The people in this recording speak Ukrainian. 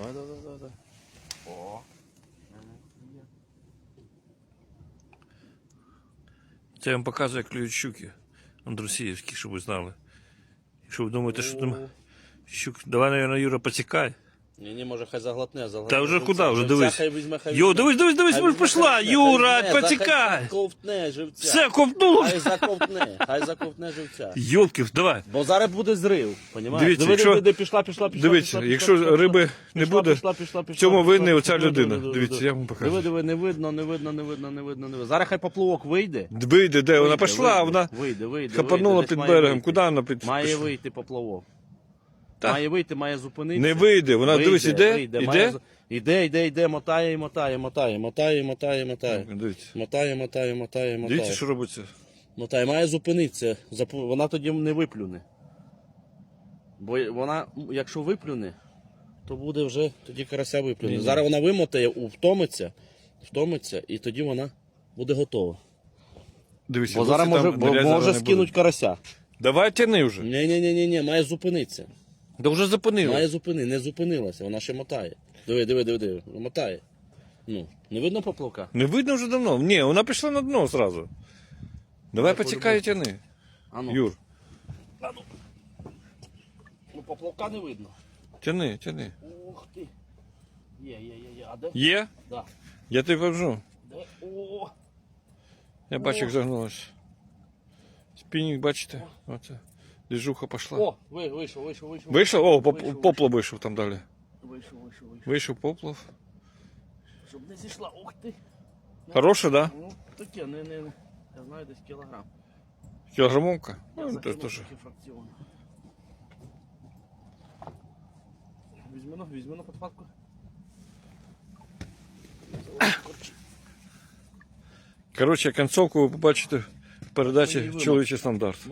Давай, давай, давай, давай. О. Це я вам показує клюють щуки. Андрусіївські, щоб ви знали. Якщо ви думаєте, що там щук. Давай, наверное, Юра, поцікай. Ні, ні, може хай заглотне, заглотне. Та вже куди, вже дивись. Хай візьме, хай Йо, дивись, дивись, дивись, Хай ми візьме, пішла. хай візьме, Юра, хай візьме, поцікай. Хай ковтне живця. Все, ковтнуло. Хай заковтне, хай заковтне живця. Йолки, давай. Бо зараз буде зрив, понімаєш? Дивіться, диви, якщо- диви, диви, пішла, пішла, пішла. Дивіться, пішла, якщо пішла, риби не пішла, буде, пішла, пішла, пішла, в цьому пішла, винна пішла, оця диви, людина. диви, Дивіться, диви. я вам покажу. Диви, диви, не видно, не видно, не видно, не видно, не видно. Зараз хай поплавок вийде. Вийде, де вона Вийде, пішла, вийде, вона вийде, вийде, хапанула вийде, під має берегом. вийти. Куди вона під Має пішла? вийти поплавок. Так. Має вийти, має зупинитися. Не вийде, вона Вийде, дивись, іде, вийде, іде. має Іде, іде, іде, мотає і мотає, мотає, мотає, мотає, мотає. Дивіться. Мотає, мотає, мотає, мотає. Дивіться, що робиться. Мотає, має зупинитися. Запу- Вона тоді не виплюне. Бо вона, якщо виплюне, то буде вже тоді карася виплюне. Ні-ні. Зараз вона вимотає, втомиться, втомиться, і тоді вона буде готова. Дивіться, Бо зараз може, бо, може скинуть будуть. карася. Давай тяни вже. Ні, ні, ні, ні, ні, має зупинитися. Да вже зупинили. Має зупини, не зупинилася, вона ще мотає. Диви, диви, диви, диви, мотає. Ну, не видно поплавка? Не видно вже давно. Ні, вона пішла на дно зразу. Давай Я поцікай і тяни. А ну, Юр, ну поплавка не видно. тяни, тяни. Ух ти. Є, є, є, є. А де? Є? Да. Я тобі покажу. Де? О, Я бачу, як О. загнулась. Спінінг, бачите? Оце. Движуха пішла. О, ви, вийшов, вийшов, вийшов. Вийшов? О, поп- Вийшов, поплав вийшов там далі. Вийшов, вийшов, вийшов. Вийшов поплав. Щоб не зійшла. Ух ти. Хороше, да? Ну, таке, не, не, не. Я знаю, десь кілограм. Кілограмовка? Я Ну, закинув теж, теж. такі фракціони. Візьми на, візьми на подхватку. Коротше, концовку ви побачите в передачі Мої вимоги. чоловічий стандарт.